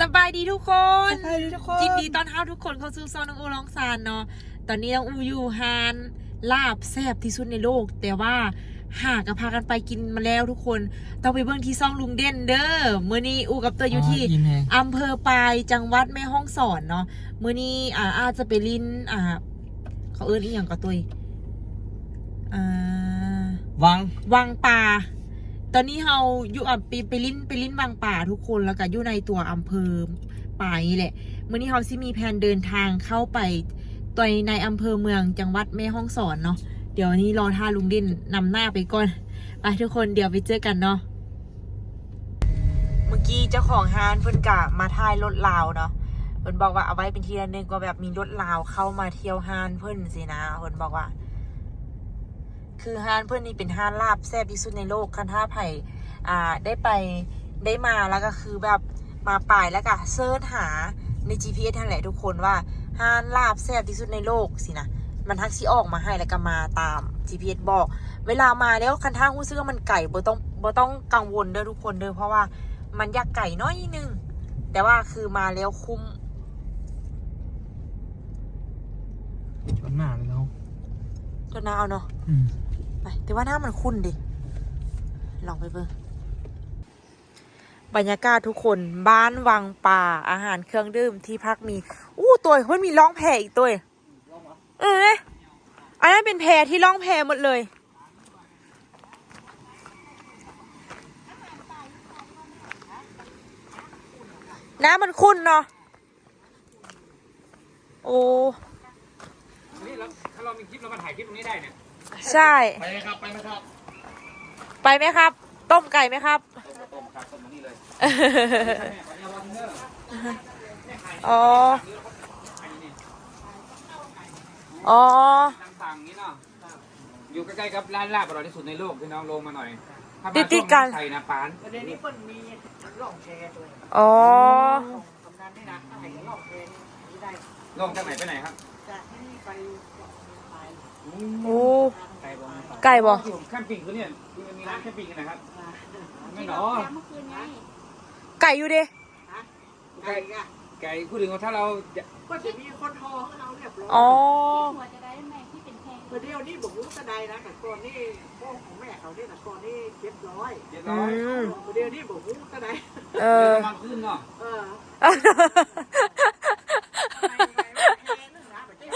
สบายดีทุกคนสบายดีทุกคนยินดีต้อนรับทุกคนเข้าสู่ซอนน้องอูร้องซานเนาะ ตอนนี้น้องอูอยู่ฮานลาบแซ่บที่สุดในโลก แต่ว่าหากจะพากันไปกินมาแล้วทุกคน ต้องไปเบิ่งที่ซ่องลุงเด่นเด้อมื้อนี้อูกับเตยอยู่ที่ยิ้มแหงอำเภอปายจังหวัดแม่ฮ่องสอนเนาะมื้อนี้อ่าอาจจะไปลินอ่า เขาเอิ้นอีหยังก็ตุยอ่าวังวังป่า ตอนนี้เราอยู่อะไปไปลิ้นไปลิ้นวังป่าทุกคนแล้วก็อยู่ในตัวอำเภอป่านี่แหละเมื่อนี้เราซิมีแผนเดินทางเข้าไปตัวในอำเภอเมืองจังหวัดแม่ฮ่องสอนเนาะเดี๋ยวนี้รอท่าลุงดินนำหน้าไปก่อนไปทุกคนเดี๋ยวไปเจอกันเนาะเมื่อกี้เจ้าของฮานเพิ่นกะมาถ่ายรถลาวเนาะเพิ่นบอกว่าเอาไว้เป็นทีละนึงก็แบบมีรถลาวเข้ามาเที่ยวฮานเพิ่นสินะเพิ่นบอกว่า คือฮานเพื่อนนี่เป็นฮานลาบแซ่บที่สุดในโลกคันท่าไผ่อ่าได้ไปได้มาแล้วก็คือแบบมาป่ายแล้วก็เซิร์ชหาใน GPS ทั้งแหละทุกคนว่าฮานลาบแซ่บที่สุดในโลกสินะมันทักซี่ออกมาให้แล้วก็มาตาม GPS บอก เวลามาแล้วคันท่าหู้ซื้อว่ามันไก่บ่ต้องบ่ต้องกังวลเด้อทุกคนเด้อเพราะว่ามันอยากไก่น้อยนึงแต่ว่าคือมาแล้วคุ้มชนหน้าเลยเราจนน่าเอาเนาะอืมไป แต่ว่าหน้ามันคุ้นดิ ลองไปเบิ่งบรรยากาศทุกคนบ้านวังป่าอาหารเครื่องดื่มที่พักมี อู้ตัวเพิ่นมีล่องแพอีกตัวเออเนี่ยอันนั้นเป็นแพที่ล่องแพหมดเลยน้ำมันคุ้นเนาะ โอ้ นี่เราถ้าเรามีคลิปเรามาถ่ายคลิปตรงนี้ได้เนี่ย ใช่ ไปไหมครับ ไปไหมครับไปไหมครับ ต้มไก่ไหมครับ ต้มครับต้มตรงนี้เลยอ๋ออ๋อทางฝั่งนี้เนาะอยู่ใกล้ๆกับร้านลาบอร่อยที่สุดในโลกพี่น้องลงมาหน่อยถ้ามาติดๆกันช่วงไทยนะปานประเด็นนี้เปิ้นมีร่องแชร์ด้วยอ๋อ ทำงานได้นะถ้าให้ร่องแชร์นี่ได้ลงจากไหนไปไหนครับจากที่นี่ไปไป โอ้ไก่บองไก่บ่ที่ผมแคมปิ้งคือเนี่ยที่มันมีร้านแคมปิ้งกันนะครับ ไม่หนอเมื่อคืนไงไก่อยู่ดิไก่อะไก่พูดถึงว่าถ้าเราจะก็จะมีคนทอให้เราเรียบร้อยอ๋อหัวจะได้ไหมที่เป็นแพงเมื่อเดียวนี่บอกรู้กระไดนะแต่ก่อนนี่พ่อของแม่เขาเนี่ยแต่ก่อนนี่เจ็ดร้อยเจ็ดอืร้อยมเมื่อเดียวนี่บอกรู้กระไดเออประมาณขึ้นเนาะเออไม่ไม่ไม่แพงนึงนะแบบเจ๊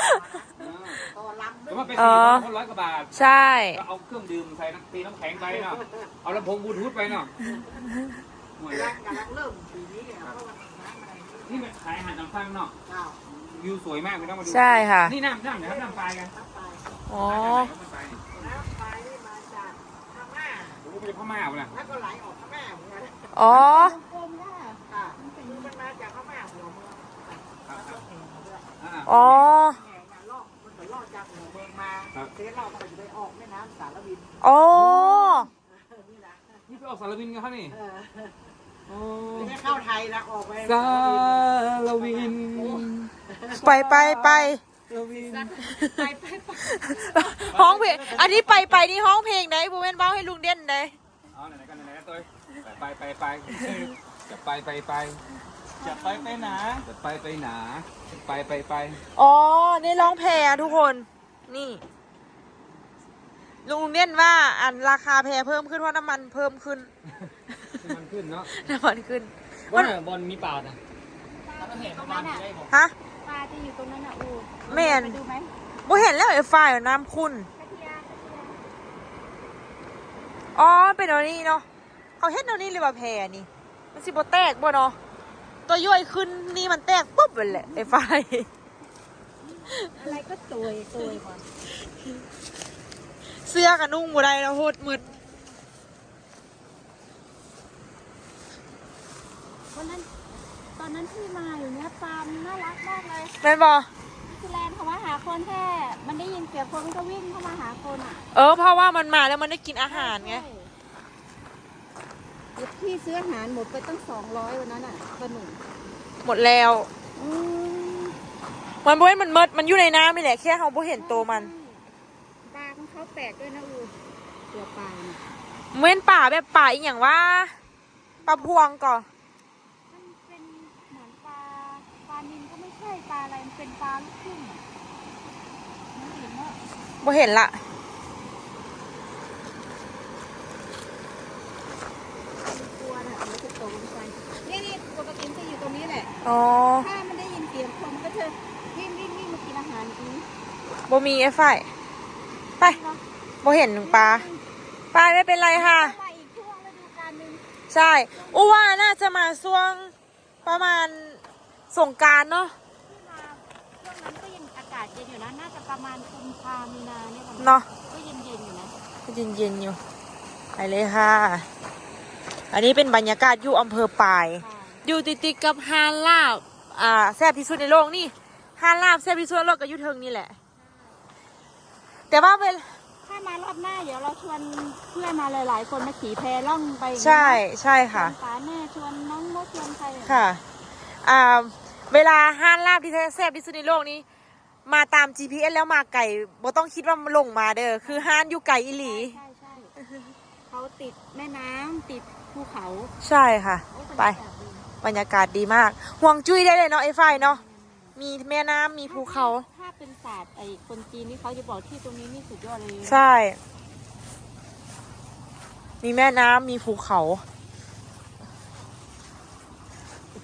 ต่อ ลำแต่ว่าเป็นอ๋สี่อร้อยกว่าบาท ใช่ ก็เอาเครื่องดื่มใส่น้ำตีน้ำแข็งไปเนาะ เอาลำโพงบลูทูธไปเนาะห่วยกำลังกำลังเริ่มปีนี้เนี่ยเพราะว่าน้ำอะไรนี่นี่มันขายอาหารตามสั่งเนาะเจ้าวิวสวยมากไม่ต้องมาดูใช่ค่ะ นี่น้ำน้ำนะครับน้ำปลายกันน้ำไปอ๋อ น้ำปลายนี่น้ำไปนี่มาจากพม่าโอ้โหเป็นพม่าเปล่าแล้วก็ไหลออกพม่าเหมือนกันอ๋อกลมได้ค่ะคือมันมาจากพม่าหัวเมืองแล้วก็แห่มาด้วยอ่าอ๋อ แห่ เสร็จเราก็จะไปออกแม่น้ำสารวินอ๋อนี่นะนี่ไปออกสารวินกันเขานี่เออโอ้ไม่ได้เข้าไทยนะออกไปสารวินไปไปไปสารวินไปไปไปห้องเพลงอันนี้ไปไปนี่ห้องเพลงไหนบูเวนเบ้าให้ลุงเด่นไหนเอาไหนๆกันไหนๆกันตัวไปไปไปจะไปไปไปจะไปไปไหนจะไปไปหนาจะไปไปไปอ๋อนี่ร้องแพรทุกคน นี่ ลุงเด่นว่าอันราคาแพรเพิ่มขึ้นเพราะน้ำมันเพิ่มขึ้น มันขึ้นเนาะน้ำมันขึ้นว่าบอลมีเปล่านะปลาจะอยู่ตรงนั้นอะฮะปลาจะอยู่ตรงนั้นอะอูแม่นไปดูไหมบ่เห็นแล้วไอ้ฝ่ายน้ำคุณกระเทียมกระเทียมอ๋อเป็นอันนี้เนาะเขาเฮ็ดอันนี้เลยว่าแพรนี่ มันสิบ่แตกบ่เนาะตัวย่อยขึ้นนี่มันแตกปุ๊บเลยแหละไอ้ฝ่ายอะไรก็ตัวตัวก่อน เสื้อกับนุ่งบ่ได้แล้วโหดมืดวันนั้นตอนนั้นที่มาอยู่เนี้ยปลามันน่ารักมากเลยแม่นบ่นิวซีแลนด์เขามาหาคนแค่มันได้ยินเสียงคนมันก็วิ่งเข้ามาหาคนอะเออเพราะว่ามันมาแล้วมันได้กินอาหารไงใช่เดี๋ยวพี่ซื้ออาหารหมดไปตั้งสองร้อยวันนั้นอะตัวหนึ่งหมดแล้ว อืมมันบ่เห็นมันเมดมันอยู่ในน้ำนี่แหละแค่เราบ่เห็นตัวมันปลาของ เขาแปลกด้วยนะอูตัวปลาเนี่ยเหมือนป่าแบบป่าอีกอย่างว่าปลาพวงก่อนมันเป็นเหมือนใช่ปลาอะไรมันเป็นปลาลูกครึ่งอะมันเห็นว่าบ่เห็นละตัวน่ะมันจะตกลงไปนี่นี่ปกติมันจะอยู่ตรงนี้แหละอ๋อถ้ามันได้ยินเสียงคนมันก็จะวิ่งวิ่งวิ่งมากินอาหารอีกบ่มีไอ้ฝ่าย ไปบ่เห็นปลาไปไม่เป็นไรค่ะเข้ามาอีกช่วงฤดูกาลหนึ่งใช่อู้ว่าน่าจะมาช่วงประมาณสงกรารเนาะที่มาช่วงนั้นก็ยังอากาศเย็นอยู่นะ น่าจะประมาณกุมภามีนาเนี่ยประมาณเนาะ ก็เย็นเย็นๆอยู่นะก็เย็นๆอยู่ ไปเลยค่ะ อันนี้เป็นบรรยากาศอยู่อำเภอปาย ค่ะอยู่ติดๆกับฮานลาบ อ่า แซ่บที่สุดในโลกนี่ฮานลาบแซ่บที่สุดในโลกก็อยู่เทิงนี่แหละ แต่ว่าเวลาถ้ามารอบหน้าเดี๋ยวเราชวนเพื่อนมาหลายๆ คนมาขี่แพล่องไปใช่ใช่ค่ะชวนป๋าแม่ชวนน้องรถชวนใครอค่ะอ่าเวลาห้านลาบที่แซ่บที่สุดในโลกนี้ มาตาม GPS แล้วมาไก่บ่ต้องคิดว่ามันลงมาเด้อคือห้านอยู่ไก่อีหลี ใช่ใช่เขาติดแม่น้ำติดภูเขาใช่ค่ะ โอ้ไปบรรยากาศดี บรรยากาศดีมากห่วงจุ้ยได้เลยเนาะไอ้ฝ้ายเนาะ มีแม่น้ำมีภูเขา ถ้าเป็นศาสตร์ไอ้คนจีนนี่เขาจะบอกที่ตรงนี้นี่สุดยอดเลยใช่ มีแม่น้ำมีภูเขา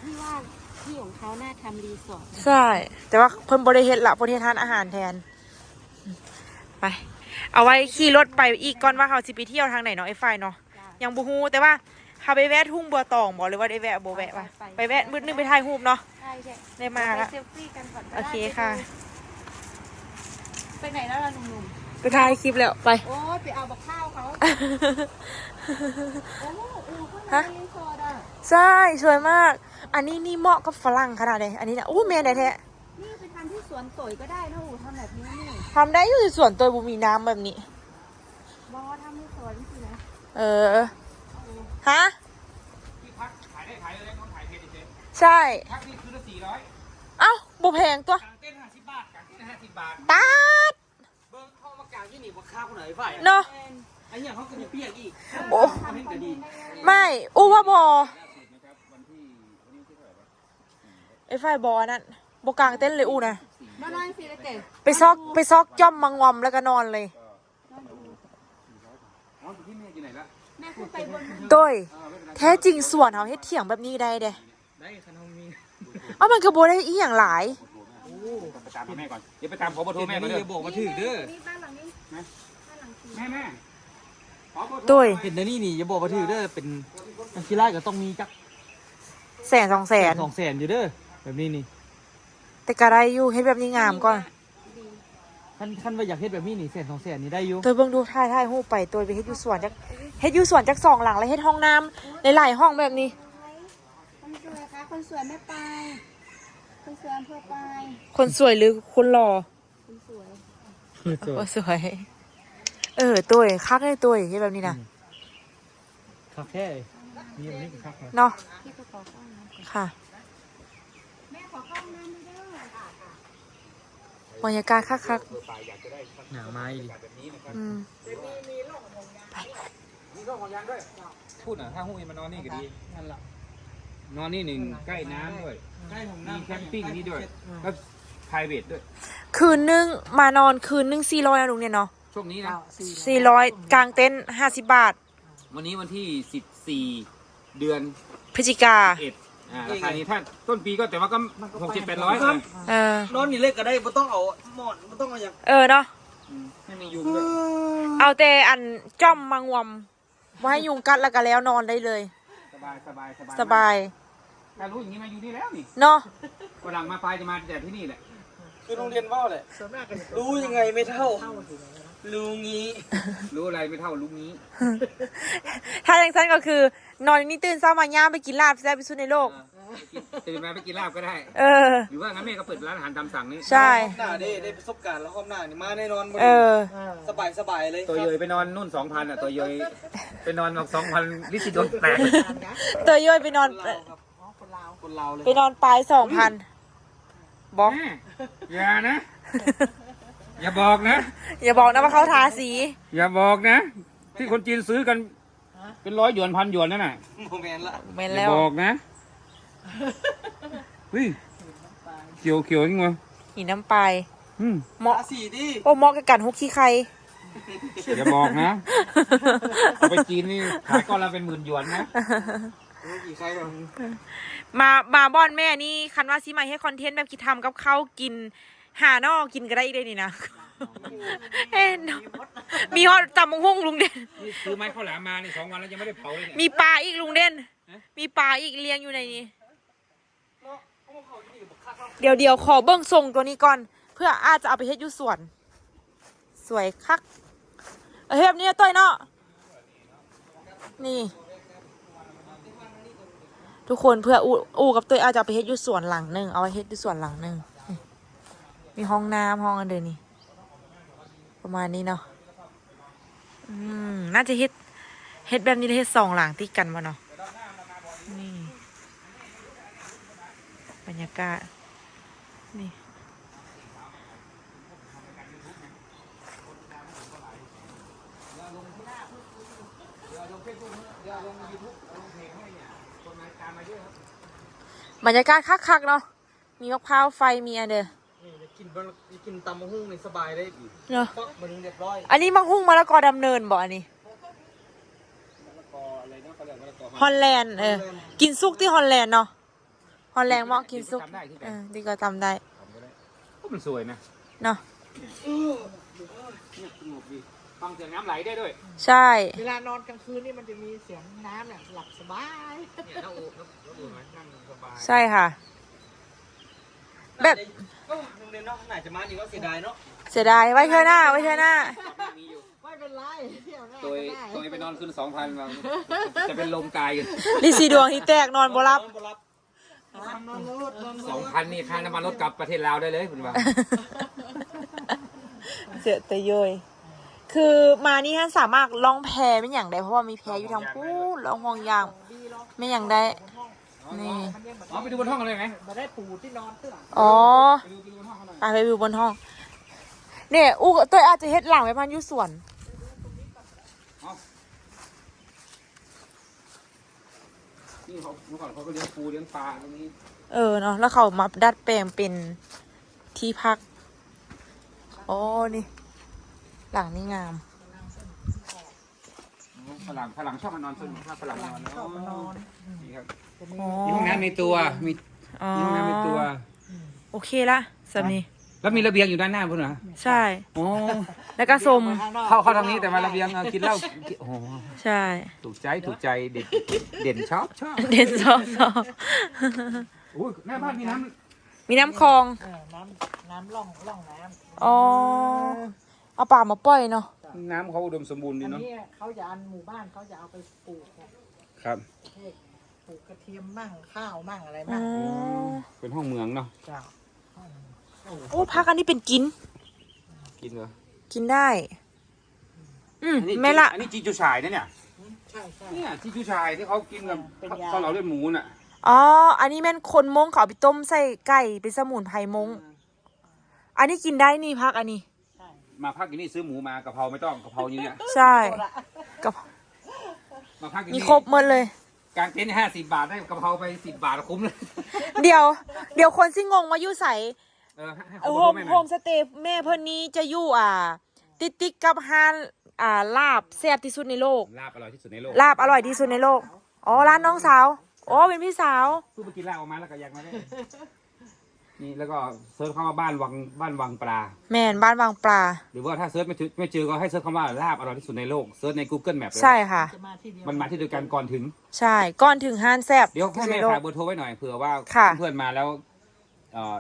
พี่ว่าที่ของเขาน่าทำรีสอร์ทใช่ แต่ว่าเพิ่นบริเฮ็ดละบริเฮ็ดทานอาหารแทน ไป เอาไว้ขี่รถไปอีกก่อนว่าเขาสิไปเที่ยวทางไหนเนาะไอ้ฝ้ายเนาะ ยังบูฮู้แต่ว่า เขาไปแวะทุ่งบัวตองบอกเลยว่าได้แวะบ่แวะปะไปแวะมืดนึงไปถ่ายรูปเนาะใช่ใช่ได้มาไปละ เซลฟี่กันก่อนก็โอได้เคค่ะ ไปไหนแล้วล่ะหนุ่มไปถ่ายคลิปแล้วไป ๆ โอ้ยไปเอาบักข้าวเขา โอ้โหอูข้างในฮะรีสอร์ทอะ ใช่สวยมาก อันนี้นี่เหมาะกับฝรั่งขนาดไหนอันนี้นะอู้แม่ได้แท้นี่ไปทำที่สวนสวยก็ได้นะอูทำแบบนี้นี่ทำได้อยู่ส่วนตัวบุมีน้ำแบบนี้ บอทำที่สวนสินะ เออ ฮะที่พักขายได้ขายเลยน้องขายเพจเฉยใช่ๆพักนี่คือละสี่ร้อยเอ้าบุแพงตัวกางเต้นห้าสิบบาทกางเต้นห้าสิบบาท ตาด เบิ้งเข้ามากลางที่นี่ว่าข้าวคนไหนฝ่ายเนาะ ไอ้เนี่ยเขาก็จะเปียกอีกโอ้ เขาเห็นแต่ดีไม่อู้ว่าบอไอ้ไฟบอนั่นบกลางเต้นเลยอู้นะมานอนสิเลยเต๋ไปซอกไปซอกจ้อมมังงอมแล้วก็นอนเลย อ๋อที่แม่อยู่ไหนละ แม่ขึ้นไปบนต้ยแท้จริงส่วนเขาเฮ็ดเถียงแบบนี้ได้เด้ได้คันห้องมีเอ้ามันกระโบได้อีหยังหลายต้องไปตามพ่อแม่ก่อนเดี๋ยวไปตามขอเบอร์โทรแม่ก่อนนี่เด้อบอกมาถึงเด้อนี่บ้านหลังนี้บ้านหลังสีแม่แม่ขอเบอร์โทรต้ยเห็นนะนี่นี่อย่าบอกมาถึงเด้อเป็นอันที่แรกก็ต้องมีจักแสนสองแสนสองแสนอยู่เด้อแบบนี้นี่ แต่กระไรอยู่เฮ็ดแบบนี้งามก่อนท่านท่านว่าอยากเฮ็ดแบบนี้นี่แสนสองแสนนี่ได้อยู่ตัวเบิ่งดูถ่ายถ่ายหูปไปตัวไปเฮ็ดอยู่สวนจัก เฮ็ดอยู่สวนจักสองหลังแล้วเฮ็ดห้องน้ำหลายๆห้องแบบนี้คนสวยคะคนสวยไม่ไป คนสวยอำเพื่อไป คนสวยหรือคนหล่อคนสวยโอ้สวย เออตัวคักเลยตัวเฮ็ดแบบนี้นะคักแค่มีแบบนี้ก็คักครับเนาะพี่ก็ขอเข้าน้ำก่อนค่ะแม่ขอเข้าน้ำไม่ได้บรรยากาศคักหนาไม้ดิๆอืมมี ร่องของยางด้วยพูดหน่ะถ้าหุ้ยมานอนนี่ก็ดี นั่นแหละนอนนี่หนึ่งใกล้น้ำด้วย ใกล้ของมีน้ำแคมปิ้งนี่ด้วยแล้วไพรเวทด้วย คืนนึงมานอนคืนนึงสี่ร้อยนะลุงเนี่ยเนาะ ช่วงนี้นะสี่ร้อยกลางเต็นท์ห้าสิบบาท วันนี้วันที่สิบสี่เดือนพฤศจิกาเอ็ดอ่าราคานี้ถ้าต้นปีก็แต่ว่าก็หกเจ็ดแปดร้อยเออนอนนี่เล็กก็ได้ไม่ต้องเอาหมอนไม่ต้องเอาอย่าง เออเนาะไม่มียุงด้วยเอาแต่อันจ้อมมังวม ไว้ให้ยุงกัดแล้วก็แล้วนอนได้เลย สบายสบายสบายสบายถ้ารู้อย่างนี้มาอยู่นี่แล้วนี่เนาะฝรั่งมาปลายจะมาแต่ที่นี่แหละ คือโรงเรียนว่าวแหละ ส่วนมากก็จะรู้ยังไงไม่เท่ารู้งี้ รู้อะไรไม่เท่าลุงนี้ถ้าอย่างนั้นก็คือ นอนนี่ตื่นเช้ามาย่ามไปกินลาบแซ่บที่สุดในโลก ตื่นมาไปกินลาบก็ได้ เออ หรือว่างั้นแม่ก็เปิดร้านอาหารตามสั่งนี่ใช่ หน้าได้ได้ประสบการณ์แล้วความหน้านี่มาแน่นอนบ่เอได้อ สบายสบายเลยตัวเยยไปนอนนู่นสองพันอะตัวเยยไปนอนสองพันลิซิโดนแตกตัวย่อยไปนอน คนลาวครับคนลาวคนลาวเลยไปนอนปลายสองพันบอกแม่อย่านะ อย่าบอกนะ อย่าบอกนะว่าเขาทาสี อย่าบอกนะ ที่คนจีนซื้อกัน เป็นร้อยหยวนพันหยวนนั่นน่ะโมเมนต์ละ เมนอย่าแล้ว บอกนะ เฮ้ยเขียวเขียวจริงวะหินน้ำปลายอืมเหมาะสีดิโอ้เหมาะกับการฮุกขี้ใครอย่าบอกนะเอาไปจีนนี่ขายก้อนละเป็นหมื่นหยวนนะกี่ใครบ้างมามาบ้านแม่นี่คันว่าซิมาให้คอนเทนต์แบบคิดทำกับข้าวกินหานอกกินก็ได้อีกได้นี่นะเอ็นมีฮอตตำมงหุ่งลุงเด่นนี่ซื้อไม้ข้าวหลามมานี่สองวันแล้วยังไม่ได้เผาเลยเนี่ยมีปลาอีกลุงเด่นมีปลาอีกเลี้ยงอยู่ในนี้ เดี๋ยวเดี๋ยวขอเบิ้งทรงตัวนี้ก่อน เพื่ออาจจะเอาไปเฮ็ดอยู่สวน สวยคักเฮ็ดแบบนี้ต้อยเนาะนี่ ทุกคนเพื่ออูอูกับตัวอาจจะเอาไปเฮ็ดอยู่สวนหลังหนึ่งเอาไว้เฮ็ดอยู่สวนหลังหนึ่งมีห้องน้ำห้องอันเดินนี่ประมาณนี้เนาะอืมน่าจะเฮ็ดเฮ็ดแบบนี้เฮ็ดสองหลังติดกันมาเนาะนี่บรรยากาศ นี่บรรยากาศคักๆเนาะ มีมะพร้าวไฟมีอันเดอร์นี่จะกินบะจะกินตำมะฮุ่งนี่สบายได้อีกเนาะฟักมาถึงเรียบร้อย อันนี้มังหุ้งมะละกอดำเนินบ่อันนี้ฮอลแลนด์เออ กินซุกที่ฮอลแลนด์เนาะฮ อลแลนด์เหมาะกินซุกทำได้ที่ไหนเออดีก็ทำได้โอ้มันสวยนะเนาะเนี่ยสงบดีฟังเสียงน้ำไหลได้ด้วยใช่ เวลานอนกลางคืนนี่มันจะมีเสียงน้ำเนี่ยหลับสบาย เนี่ยน้าอูน้าน้าอูมานั่งสบายใช่ค่ะ แบบก็โรงเรียนเนาะไหนจะมานี่ก็เสียดายเนาะเสียดายไว้เธอหน้าไว้เธอหน้า มีอยู่ไม่เป็นไรเที่ยวหน้าตัวก็ได้ตัวไปนอนคืนสองพันจะเป็นลมตายอยู่ลิซีดวงที่แตกนอนบ่รับบ่รับนอนรถนอนร สองถพันนี่ค่าน้ำมันรถกลับประเทศลาวได้เลยคุณว่าเจอแต่เยย คือมานี่ท่านสามารถล่องแพไม่อย่างใดเพราะว่ามีแพอยู่ทางพูนล่องห่วงยางไม่อย่างใดนี่ อ๋อไปดูบนห้องกันเลยไหมมาได้ปูที่นอนเตื้ออ๋อไปดูไปดูบนห้องเขาหน่อย อะไปวิวบนห้อง เนี่ยอู้ตัวอาจจะเฮ็ดหลังไว้พันอยุสวน นี่เขาเมื่อก่อนเขาก็เลี้ยงปูเลี้ยงปลาตรงนี้เออเนาะแล้วเขามาดัดแปลงเป็นที่พักโอ้นี่ หลังนี่งาม ฝรั่งฝรั่งชอบมานอนซึ่งถ้าฝรั่งนอนชอบมานอนนี่ครับอ๋อมีห้องน้ำในตัวมีอ๋อมีห้องน้ำในตัว โอเคละสามี แล้วมีระเบียงอยู่ด้านหน้าพุ่นเหรอใช่โอ้แล้วก็สมเข้าเข้าทางนี้แต่ว่าระเบียงเออกินเหล้ากินโอ้โหใช่ ถูกใจถูกใจเด่นเด่นชอบชอบเด่นสองสองอุ้ยหน้าบ้านมีน้มีน้ำคลอง เออน้ำน้ำล่องล่องน้ำอ๋อ เอาปลามาปล่อยเนาะำน้ำเขาอุดมสมบูรณ์อัดีนเนาะนี้เขาจะอันหมู่บ้านเขาจะเอาไปปลูกเนี่ยครับปลูกกระเทียมมั่งข้าวมั่งอะไรอ๋มั่งอเป็นห้องเมืองเนาะเจ้า โอ้พักอันนี้เป็นกิน กินเหรอกินได้ อืมอันนี้แม่ละ อันนี้จีจูชายนะเนี่ยใช่ใช่เนี่ยจีจูชายที่เขากินกับเป็นยา ข้าวเหลาเลือดหมูน่ะอ๋อ อันนี้แม่นคนมงเขาเอาไปต้มใส่ไก่เป็นสมุนไพรมง อันนี้กินได้นี่พักอันนี้ ใช่มาพักกินนี่ซื้อหมูมากะเพราไม่ต้องกะเพราอย่างเนี้ยใช่เอาละกับมาพักกินมีนี่ครบหมดเลย กางเต็นท์ห้าสิบบาทได้กะเพราไปสิบบาทคุ้มเลย เดี๋ยว เดี๋ยวคนที่งงมาอยู่ใส่ เออให้ให้เอเขาอมาโฮดูมแม่หโฮน่อยมสเตย์แม่เพิ่นนี้จะอยู่อ่า ติดติดๆกับห้านอ่าลาบแซ่บที่สุดในโลก ลาบอร่อยที่สุดในโลกลาบอร่อยที่สุดในโลก อ๋อร้านน้องสาวอ๋อเป็นพี่สาว เพิ่งไปกินลาบออกมาแล้วก็ยังมาได้ นี่แล้วก็เซิร์ชคำว่าบ้านวังบ้านวังปลา แม่นบ้านวางปลา หรือว่าถ้าเซิร์ชไม่ถึงไม่เจอก็ให้เซิร์ชคำว่าลาบอร่อยที่สุดในโลกเซิร์ชใน Google Map เลยใช่ค่ะ จะมาที่เดียวมันมาที่เดียวกันก่อนถึง ใช่ก่อนถึงห้านแซ่บเดี๋ยวให้ที่สุแม่ในโลฝากก เบอร์โทรไว้หน่อยเผื่อว่าค่ะ เพื่อนๆมาแล้วเอ่อ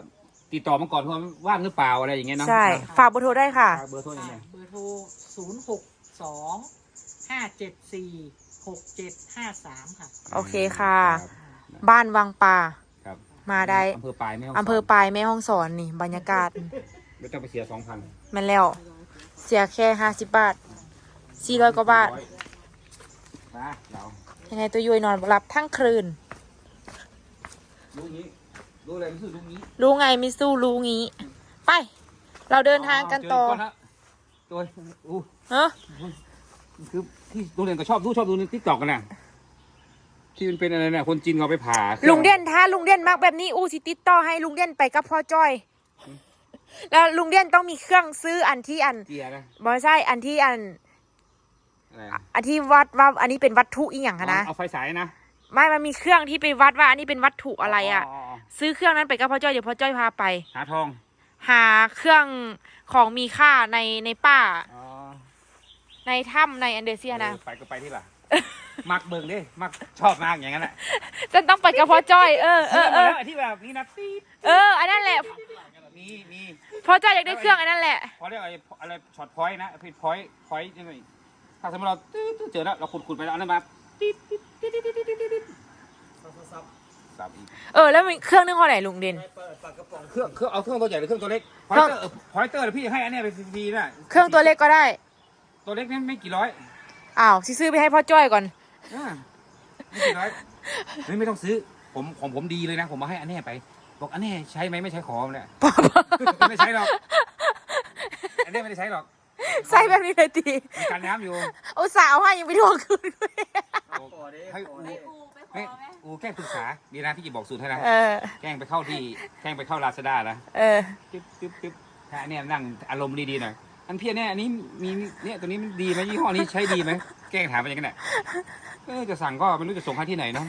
ติดต่อมาก่อนว่าว่างหรือเปล่าอะไรอย่างเงี้ยเนาะใช่ ฝากเบอร์โทรได้ค่ะ ฝากเบอร์โทรยังไงเบอร์โทรศูนย์หกสองห้าเจ็ดสี่หกเจ็ดห้าสามค่ะ โอเคค่ะรับบ้านวังปลาครับ มาได้อำเภอปลายแม่ฮ่องสนอำเภอปลายแม่ห้องสอนนี่บรรยากาศไม่ต้องไปเสียสองพันแมันแล้ว เสียแค่ห้าสิบบาทสี่ร้อยกว่าบาท มาเรายังไงตัวยุยนอนหลับทั้งคืนดูงี้ ดูอะไรไม่สู้ดูงี้รู้ไงไม่สู้รู้งี้ ไป เราเดินทางกันต่อเจก่นฮะตัวอู้เนอะคือที่โรงเรียนก็ชอบดูชอบดูในทิกตอกกันนะที่มันเป็นอะไรเนี่ยคนจีนเขาไปผ่าลุงเด่นถ้าลุงเด่นมากแบบนี้อู้สิติดต่อให้ลุงเด่นไปกับพ่อจ้อย แล้วลุงเด่นต้องมีเครื่องซื้ออันที่อันเกียร์นะบอใช่อันที่อันอะไรอันที่วัดว่าอันนี้เป็นวัตถุอีหยังคะนะเอาไฟสายนะไม่มันมีเครื่องที่ไปวัดว่า อันนี้เป็นวัตถุอะไรอะอ๋อ ซื้อเครื่องนั้นไปกับพ่อจ้อยเดี๋ยวพ่อจ้อยพาไป หาทองหาเครื่องของมีค่าในในป่า อ๋อในถ้ำในอันเดเซียนะเออไปก็ไปที่ละมักเบิ่งดิมักชอบมากอย่างนั้นแหละจะต้องไปกับพ่อจ้อยเออเอซื้ออเอมาอแล้วที่แบบนี้นะปี๊ดเอออันนั้นแหละมีมีพ่อจ้อยอยากได้เครื่องอันนั้นแหละ พอเรียกอะไรอะไรช็อตพอยต์นะพี่พอยต์พอยต์ยังไงถ้าสมมติเราตื้อตื้อเจอแล้วเราขุดขุดไปแล้วเอานั้นมาติ๊ดติ๊ดติ๊ดติ๊ดติ๊ดติ๊ด ติ๊ดสับอีกเออแล้วมีเครื่องนึงข้อไหนลุงเด่น เครื่องเครื่องเอาเครื่องตัวใหญ่หรือเครื่องตัวเล็กพอยเครื่เตองอร์พอยเตอร์พี่ให้อันเนี้ยไปฟรีๆนะเครื่องตัวเล็กก็ได้ตัวเล็กนี่ไม่กี่ร้อยอ้าวสิซื้อไปให้พ่อจ้อยก่อนอ่าไม่กี่ร้อยเฮ้ยไม่ต้องซื้อ ผมของผมดีเลยนะ ผมมาให้อันเนี้ยไป บอกอันเนี้ยใช้ไหมไม่ใช้ของเนี่ยไม่ใช้หรอกอันเนี้ยไม่ได้ใช้หรอกใส่แบบนี้เลยตีมันกันน้ำอยู่อุตส่าห์เอาให้ยังไปทวงคืนด้วย ให้อู ให้อูแกล้งปรึกษาดีนะพี่จะบอกสูตรให้นะเออ แกล้งไปเข้าที่แกล้งไปเข้าลาซาด้านะเออจึ๊บจึ๊บจึ๊บถ้าเนี่ยนั่งอารมณ์ดีๆหน่อยอันเพี้ยเนี่ยอันนี้มีเนี่ยตัวนี้มันดีไหมยี่ห้อนี้ใช้ดีไหมแกล้งถามไปอย่างนั้นแหละเออจะสั่งก็ไม่รู้จะส่งให้ที่ไหนเนาะ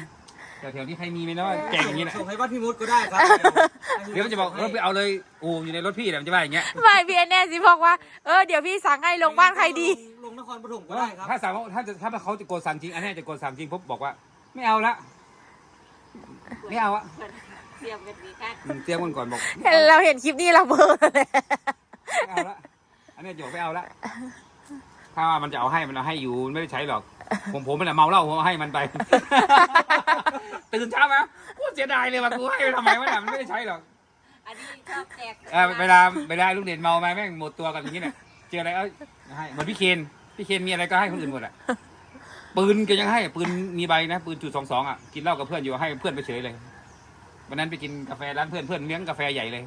แถวๆนี้ใครมีไหมเนาะแกล้งอย่างนี้แหละส่งให้บ้านพี่มุดก็ได้ครับเดี๋ยวมันจะบอกเออไปเอาเลยโอ้อยู่ในรถพี่แหละมันจะว่าอย่างเงี้ยไม่พี่แน่สิบอกว่า เออเดี๋ยวพี่สั่งให้ลงบ้านใครดี ลงนครปฐมก็ได้ครับถ้าสั่งว่าถ้าจะถ้าเขาจะโกนสั่งจริงอันนี้จะโกนสั่งจริงปุ๊บบอกว่า ไม่เอาละไม่เอาอะเตรียมกันดีค่ะอืมเตรียมกันก่อนบอกเราเห็นคลิปนี้เราเบลอเลยไม่เอาละอันนี้จะบอกไม่เอาละถ้าว่ามันจะเอาให้มันเอาให้อยู่มันไม่ได้ใช้หรอก ผมผมมันแหละเมาเหล้าผมเอาให้มันไป ตื่นเช้ามากูเสียดายเลยว่ากูให้ไปทำไมวะเนี่ยมันไม่ได้ใช้หรอก อันนี้ชอบแจกเออเวลาเวลาลูกเด่นเมามาแม่งหมดตัวกันอย่างนี้เนี่ยเจออะไรเอ้ยให้เหมือนพี่เคนพี่เคนมีอะไรก็ให้คนอื่นหมดอะ ปืนก็ยังให้ปืนมีใบนะปืนจุดสองสองอะกินเหล้ากับเพื่อนอยู่ให้เพื่อนไปเฉยเลยวันนั้นไปกินกาแฟร้านเพื่อนเพื่อนเลี้ยงกาแฟใหญ่เลย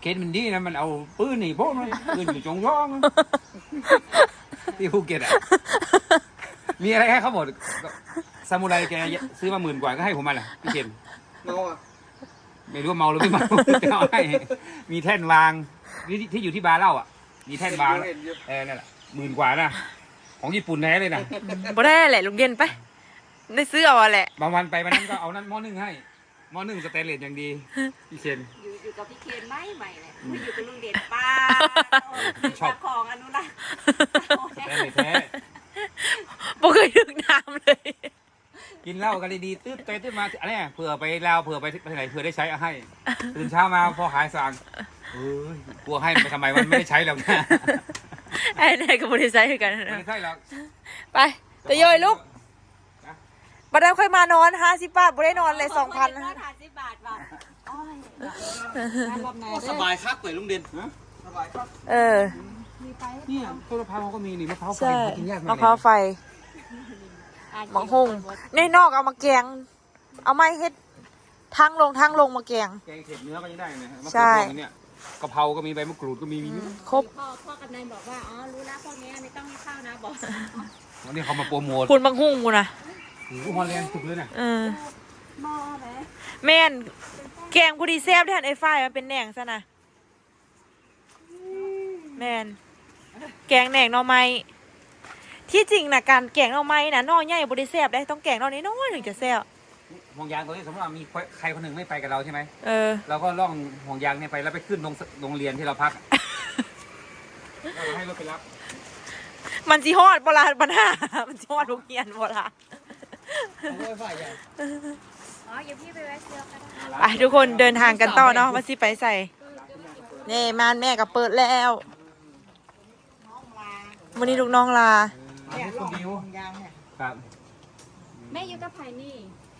เคนมันดีนะมันเอาปืนหนีพวกมันปืนอยู่จงร้องที่ภูเก็ตอะมีอะไรให้เขาหมดซามูไรแกซื้อมาหมื่นกว่าก็ให้ผมมาแหละพี่เคนเมาอะไม่รู้ว่าเมาหรือไม่เมาจะเอาให้มีแท่นวางที่ที่อยู่ที่บาร์เหล้าอะมีแท่นวางเห็นอยู่เออนั่นแหละหมื่นกว่านะ ของญี่ปุ่นแท้เลยนะบ่ได้แหละลุงเด่นไป ได้ซื้อเอาอะแหละ บางวันไปวันนั้นก็เอานั้นหม้อนึ่งให้หม้อนึ่งสเตนเลสอย่างดีพี่เชนอยู่อยู่กับพี่เคนไม่ใหม่เลยไม่อยู่กับลุงเด่นป้าชอบของอนุรักษ์สเตนเลสแท้บ่เคยถึงน้ำเลย กินเหล้ากันดีๆตื้อไปตื้อมาอะไรเนี่ยเผื่อไปลาวเผื่อไปที่ไหนเผื่อได้ใช้เอาให้ตื่นเช้ามาพอหายสั่งเอ้ยกลัวให้มันไปทำไมมันไม่ได้ใช้หรอกนะไอ้ไหนกับบริษัทกันไม่นะได้ใช่หรอกไปแต่โยยลูกบัดนั้นค่อยมานอนห้าสิบบาทบ่ได้นอนเลยสองพันร้อยห้าสิบบาทว่ะอ้อยรอบไหนสบายคักเลยลุงเด่นสบายครับเออเนี่ยต้นมะพร้าวเขาก็มีนี่มะพร้าวไฟใช่หากินยากมากมะเลยพร้าวไฟ มังหุงในนอกเอามาแกง เอาไม้เฮ็ดทั้งลงทั้งลงมาแกง แกงเผ็ดเนื้อก็ยังได้นะมะใช่เขือพวงเนี่ยกะเพราก็มีใบมะกรูดก็มีมีครบพ่อพ่อกำนันบอกว่า อ๋อ รู้แล้วพวกนี้ไม่ต้องให้ข้าวนะบอก วันนี้เขามาโปรโมทคุณบางหุ่งกูนะโอ้โหฮอลแลนด์สุดเลยเนี่ยเออหม้อไหมแม่นแกงผู้ดีแซ่บแทนไอ้ฝ้ายมันเป็นแหน่งซะนะแม่นแกงแหน่งหน่อไม้ ที่จริงนะการแกงหน่อไม้นะหน่อใหญ่บ่ได้แซ่บได้ต้องแกงหน่อน้อยๆถึงจะแซ่บห่วงยางตัวนี้สมมติว่ามีใครคนหนึ่งไม่ไปกับเราใช่ไหมเออเราก็ล่องห่วงยางเนี่ยไปแล้วไปขึ้นโรงโรงเรียนที่เราพักเราให้รถไปรับ มันสิฮอดบ่ล่ะปัญหามันสิฮอดโรงเรียนบ่ล่ะเอาไว้ฝ่ายใหญ่อ๋ออย่าพี่ไปแวะเสื้อก็ได้ไปทุกคนเดินทางกันต่อเนาะว่าสิไปใส่นี่มานแม่ก็เปิดแล้ววันนี้ลูกน้องลา เนี่ยลองยางเนี่ย ครับ แม่อยู่กับไผ่นี่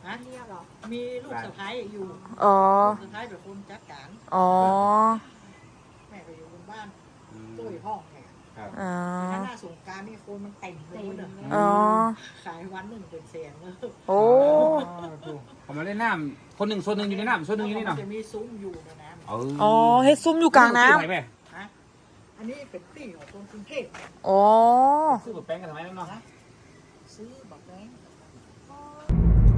ฮะเรียกเหรอมีลูกสะพ้ายอยู่อ๋อ ลูกสะพ้ายเป็นคนจัดการอ๋อ แม่ก็อยู่บนบ้านตุ้ยห้องเนี่ยครับ อ๋อ ถ้าหน้าสงกรารนี่คนมันเต็มเลยเนอะอ๋อ ขายวันหนึ่งเป็นแสนเลยโอ้ ผมมาเล่นน้ำคนหนึ่งโซนหนึ่งอยู่ในน้ำโซนหนึ่งอยู่นี่มัเนาะจะมีซุ้มอยู่ในน้เอออ๋อเฮ็ดซุ้มอยู่กลางน้ซื้อไหมำฮะ อันนี้เป็นตี้ของคนกรุงเทพำอ๋อ ซื้อแบบแป้งกันทำไมนั่นเนาะซื้อแบบนี้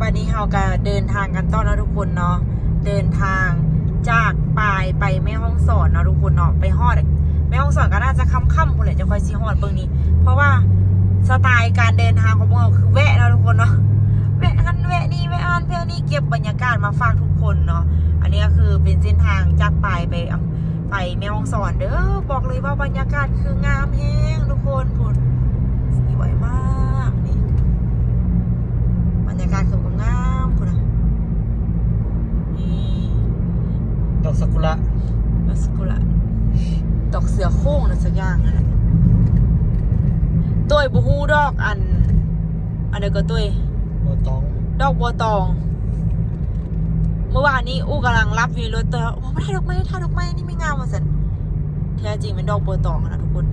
วันนี้เราก็เดินทางกันต่อนะทุกคนเนาะ เดินทางจากปลายไปแม่ห้องสอนเนาะทุกคนเนาะไปฮอดแม่ห้องสอนก็น่าจะค่ำๆคนแหละจะคอยซีฮอดเบิ่งนี้ เพราะว่าสไตล์การเดินทางของพวกเราคือแวะเนาะทุกคนเนาะแวะอันแวะนี่แวะอันแวะนี่เก็บบรรยากาศมาฝากทุกคนเนาะอันนี้ก็คือเป็นเส้นทางจากปลายไปอำไปแม่ห้องสอนเด้อ บอกเลยว่าบรรยากาศคืองามแฮงทุกคนพูดสวยมากนี่บรรยากาศคืองามคุณนะนี่ดอกซากุระดอกสกุระดอกเสือโคร่งนะสักอย่างนะตัวบูฮูดอกอัน อันเดียวก็ตัวโมตอง ดอกบัวตอง เมื่อวานนี้อู้กำลังรับอยู่ในรถเตอโอ้ไม่ได้ดอกไม้ถ้าดอกไม้นี่ไม่งามมาสัน แท้จริงเป็นดอกบัวตองนะทุกคน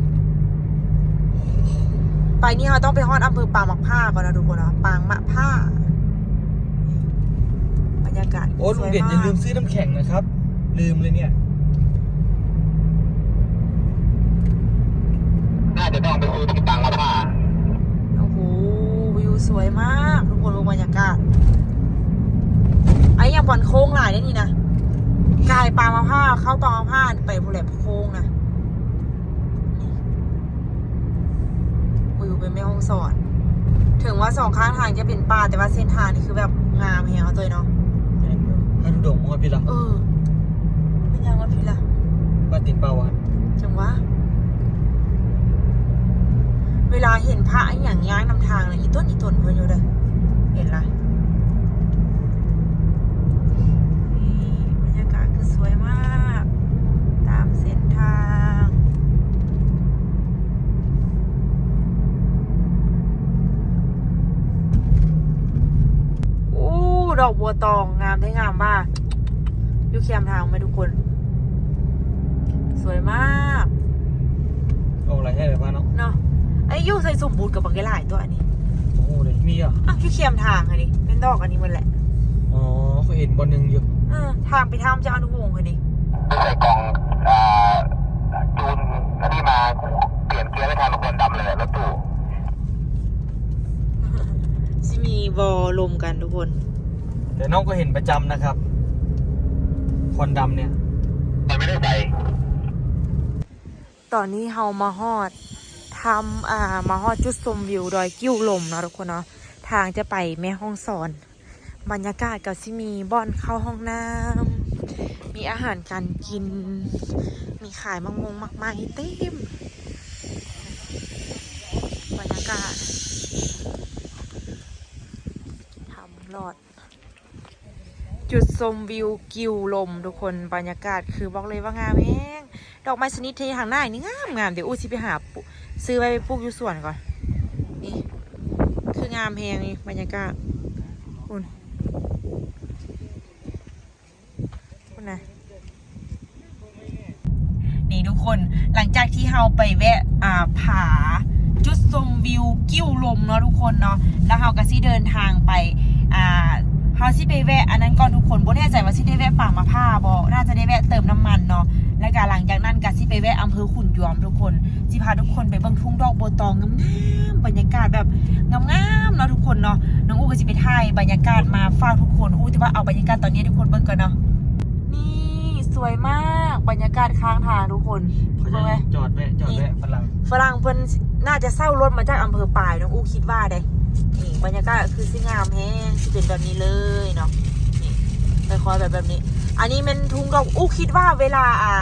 ไปนี่เราต้องไปฮอดอำเภอปางมะผ้าก่อนนะทุกคนนะปางมะผ้าบรรยากาศโอ้ลุงเด่นอย่าลืมซื้อน้ำแข็งนะครับ ลืมเลยเนี่ย น่าจะต้องไปซื้อที่ตังมะพร้าโอ้โหวิวสวยมาก ทุกคนดูบรรยากาศไอ้ยังบอลโค้งหลายได้นี่นะกายปลามะผ้าเข้าปลามะผ้าไปผู้แหลมโค้งนะนี่วิว เป็นแม่ห้องสอน ถึงว่าสองข้างทางจะเป็นป่าแต่ว่าเส้นทางนี่คือแบบงามแฮงเอาตัวเนาะให้ดูดงมอพี่ละเออเป็นยังวะพี่ล่ะปาตินปาวานจังวะเวลาเห็นพระไอ้อย่างย้างนำทางเลยอีต้นอีต้นเพื่อนอยู่เลยเห็นละนี่บรรยากาศคือสวยมาก ตามเส้นทาง อู้ ดอกบัวตองงามได้งามมากอยู่เคียมทางไหมทุกคน สวยมากเอาอะไรให้เลยบ้างเนาะเนาะไอ้ยูใส่สมบูรณ์กับบังเกลายตัวอันนี้โอ้โหเลยมีอะอ้าวอยู่เคียมทางอันนี้เป็นดอกอันนี้มันแหละอ๋อเขาเห็นบอลหนึ่งอยู่เออทางไปทำจะอนุวงศ์อันนี้ใส่กล่องอ่าจูนที่มาเปลี่ยนเกียร์ไม่ทันบางคนดำเลยรถตู้สิมีวอลมกันทุกคน แต่น้องก็เห็นประจำนะครับ ควันดำเนี่ย มันไม่ได้ใส่ตอนนี้เฮามาฮอดทำอ่ามาฮอดจุดชมวิวดอยกิ้วลมเนาะทุกคนเนาะทางจะไปแม่ห้องสอน บรรยากาศก็สิมีบ่อนเข้าห้องน้ำมีอาหารการกิน มีขายมังมงมักไม้เต็มบรรยากาศทำรอด จุดชมวิวกิวลมทุกคนบรรยากาศคือบอกเลยว่างามแฮงดอกไม้ชนิดที่างหน้านี่งามงามเดี๋ยวอู้สิไปหาซื้อไปปลูกอยู่สวนก่อนนี่คืองามแฮงนี่บรรยากาศคุณคุณนะนี่ทุกคนหลังจากที่เฮาไปแวะอ่าผาจุดชมวิวกิ้วลมเนาะทุกคนเนาะแล้วเฮาก็สิเดินทางไปอ่า เฮาสิไปแวะอันนั้นก่อนทุกคนบ่แน่ใจว่าสิได้แวะป่ามะพร้าวบ่น่าจะได้แวะเติมน้ำมันเนาะแล้วก็หลังจากนั้นก็สิไปแวะอำเภอขุนยวมทุกคนสิพาทุกคนไปเบิ่งทุ่งดอกบัวตองงามๆบรรยากาศแบบงามๆเนาะทุกคนเนาะน้องอู้ก็สิไปถ่ายบรรยากาศมาฝากทุกคนอู้แต่ว่าเอาบรรยากาศตอนนี้ให้ทุกคนเบิ่งก่อนเนาะนี่สวยมากบรรยากาศข้างทางทุกคนเขาจะเบิ่งไหมจอดแวะจอดแวะฝรั่งฝรั่งเพิ่นน่าจะเศร้ารถมาจากอำเภอปลายน้องอู้คิดว่าเด้ นี่บรรยากาศคือสิงามแฮงสิเป็นแบบนี้เลยเนาะนี่ค่อยๆแบบแบบนี้ อันนี้เป็นทุ่งดอกอู้คิดว่าเวลาอ่า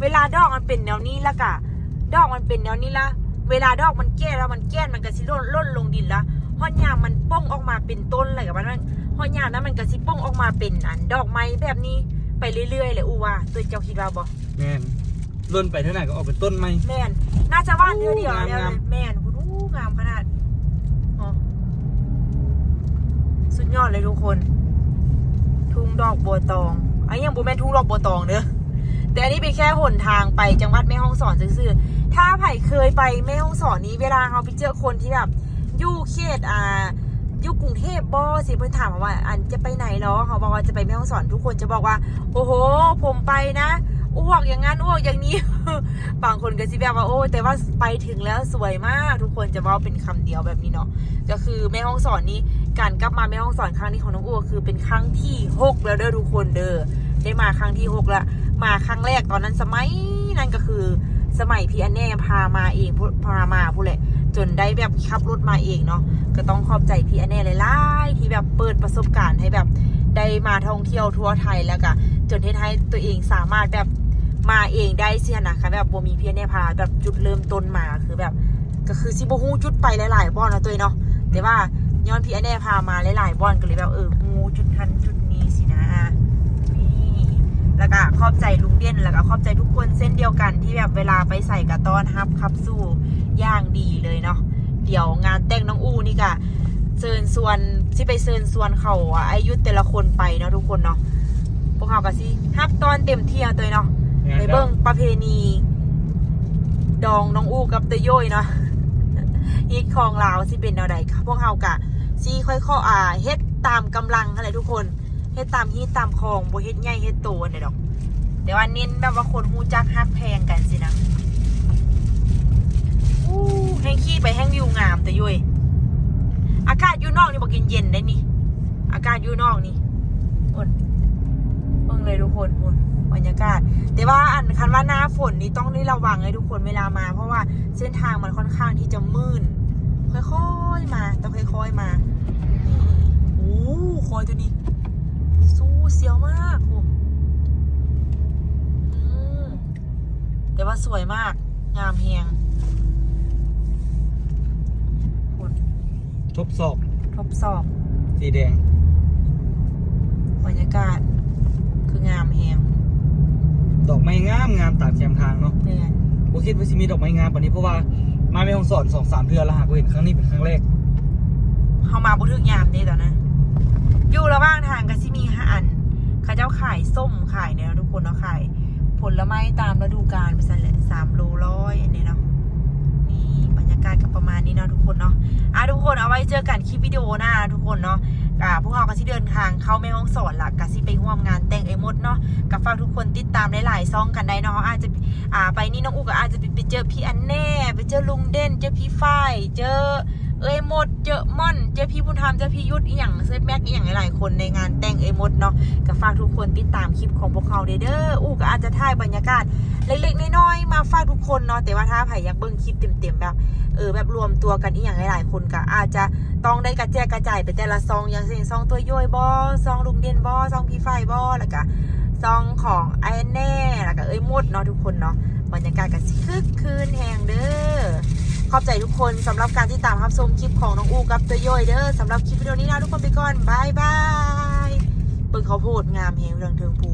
เวลาดอกมันเป็นแนวนี้ละกะ ดอกมันเป็นแนวนี้ละเวลาดอกมันแก่แล้วมันแก่นมันก็สิล่นล่นลงดินละฮอดยามมันป้องออกมาเป็นต้นอะไรกับมันมันฮอดยามนั้นมันก็สิป้องออกมาเป็นอันดอกไม้แบบนี้ไปเรื่อยๆเลยอู้ว่าตัวเจ้าคิดว่าบ่แม่นล่นไปเท่าไหร่ก็ออกเป็นต้นไม้แม่นน่าจะว่านเดียวเดียวงามเนี่ยงามแม่นคุณอู้งามขนาดอ๋อ สุดยอดเลยทุกคน ทุ่งดอกบัวตองไอ้ยังบูแม่นทุ่งดอกบัวตองเด้อแต่อันนี้เป็นแค่หนทางไปจังหวัดแม่ฮ่องสอนซื่อๆถ้าไผ่เคยไปแม่ฮ่องสอนนี้เวลาเราไปเจอคนที่แบบยู่เขตอ่าอยู่กรุงเทพบ่สิเพิ่นถามว่า อันจะไปไหนเหรอเขาบอกว่าจะไปแม่ฮ่องสอนทุกคนจะบอกว่า โอ้โห ผมไปนะอ้วกอย่างนั้นอ้วกอย่างนี้ บางคนก็สิแบบว่าโอ้แต่ว่าไปถึงแล้วสวยมาก ทุกคนจะว่าเป็นคำเดียวแบบนี้เนาะก็คือแม่ห้องสอนนี้ การกลับมาแม่ห้องสอนครั้งนี้ของน้องอูก็คือเป็นครั้งที่หกแล้วเด้อทุกคนเด้อได้มาครั้งที่หกแล้วมาครั้งแรกตอนนั้นสมัยนั่นก็คือสมัยพี่อันแน่พามาเองพามาพูดแหละจนได้แบบขับรถมาเองเนาะก็ต้องขอบใจพี่อันแน่หลายๆที่แบบเปิดประสบการณ์ให้แบบได้มาท่องเที่ยวทั่วไทยแล้วก็จนเฮ็ดให้ตัวเองสามารถแบบมาเองได้เสียนะคะแบบบ่มีพี่อันแน่พาแบบจุดเริ่มต้นมาคือแบบ ก็คือซิบฮู้จุดไปหลายๆบ่อนนะตัวเองเนาะแต่ว่า ย้อนพี่อันแน่พามาหลายๆบ่อนก็เลยแบบเออฮู้จุดทันจุดนี้สินะนี่แล้วก็ขอบใจลุงเด่นแล้วก็ขอบใจทุกคนเส้นเดียวกันที่แบบเวลาไปใส่กระต้อนฮับขับสู้อย่างดีเลยเนาะเดี๋ยวงานแต่งน้องอู้นี่ก็เชิญส่วนที่ไปเชิญส่วนเขาอะอายุแต่ละคนไปเนาะทุกคนเนาะพวกเขาก็สิฮับตอนเต็มที่อะตัวเองเนาะไปเบิ่งประเพณี ดองน้องอู้กับเตยโย้ยเนาะฮิตของลาวสิเป็นแนวใดพวกเฮากะ ซีค่อยๆอ่าเฮ็ดตามกำลังอะไรทุกคนเฮ็ดตามฮิตตามคองบ่เฮ็ดใหญ่เฮ็ดโตอันใดดอกแต่ว่าเน้นแบบว่าคนฮู้จักฮักแพงกันสินะอู้แห้งขี้ไปแห้งวิวงามเตยโย้ยอากาศอยู่นอกนี่บ่กินเย็นได้นี่ อากาศอยู่นอกนี่อดเบิ่งเลยทุกคนอดบรรยากาศ แต่ว่าอันคันว่าหน้าฝนนี่ต้องได้ระวังเลยทุกคนเวลามา เพราะว่าเส้นทางมันค่อนข้างที่จะมืดค่อยๆมา ต้องค่อย ๆมา อ้คอยตัวนี้สู้เสียวมากโอ้อืมแต่ว่าสวยมาก งามเฮียงโอ้ทบศอกทบสอบสีแดงบรรยากาศ คืองามเฮียงดอกไม้งามงามตามแคมทางเนาะเนื่อนบ่คิดว่าสิมีดอกไม้งามปานนี้เพราะว่ามาแม่ฮ่องสอนสองสามเดือนแล้วหากเห็นครั้งนี้เป็นครั้งแรกเข้ามาบุทึกยามนี่ตอนนั้น อยู่ระหว่างทางก็สิมีห้าอันเขาเจ้าขายส้มขายเนี่ยนะทุกคนเนาะขายผลไม้ตามฤดูกาลไปสั่นแหละสามโลร้อยอันนี้เนาะนี่บรรยากาศก็ประมาณนี้เนาะทุกคนเนาะอะทุกคนเอาไว้เจอกันคลิปวิดีโอหน้าทุกคนเนาะอ่าพวกเราก็สิเดินทางเข้าแม่ห้องสอนละก็สิไปร่วมงานแต่งไอ้มดเนาะกับฝากทุกคนติดตามหลายๆซองกันได้เนาะอาจจะอ่าไปนี่น้องอูก็อาจจะไปเจอพี่อันแน่ ไปเจอลุงเด่นเจอพี่ฝ้ายเจอเอ้ยมด เจอม่อน เจอพี่บุญธรรมเจอพี่ยุทธอีหยังเซฟแม็กอีหยังหลายๆคนในงานแต่งเอมดเนาะก็ฝากทุกคนติดตามคลิปของพวกเขาเด้ออู้ก็อาจจะถ่ายบรรยากาศเล็กๆน้อยๆมาฝากทุกคนเนาะแต่ว่าถ้าใครอยากเบิ่งคลิปเต็มๆแบบเออแบบรวมตัวกันอีหยังหลายๆคนก็อาจจะต้องได้กระแจกกระจายไปแต่ละซองอย่างเช่นซองตัวย่อยบอซองลุงเด่นบอซองพี่ไฟบอแล้วก็ซองของไอ้แน่แล้วก็เอ้ยมดเนาะทุกคนเนาะบรรยากาศก็คึกคืนแหงเด้อ ขอบใจทุกคนสำหรับการที่ตามรับชมคลิปของน้องอูกับตัวย่อยเด้อสำหรับคลิปวิดีโอนี้นะทุกคนไปก่อนบายบายเปิงเขาโพดงามเฮงเรื่องเทิงภู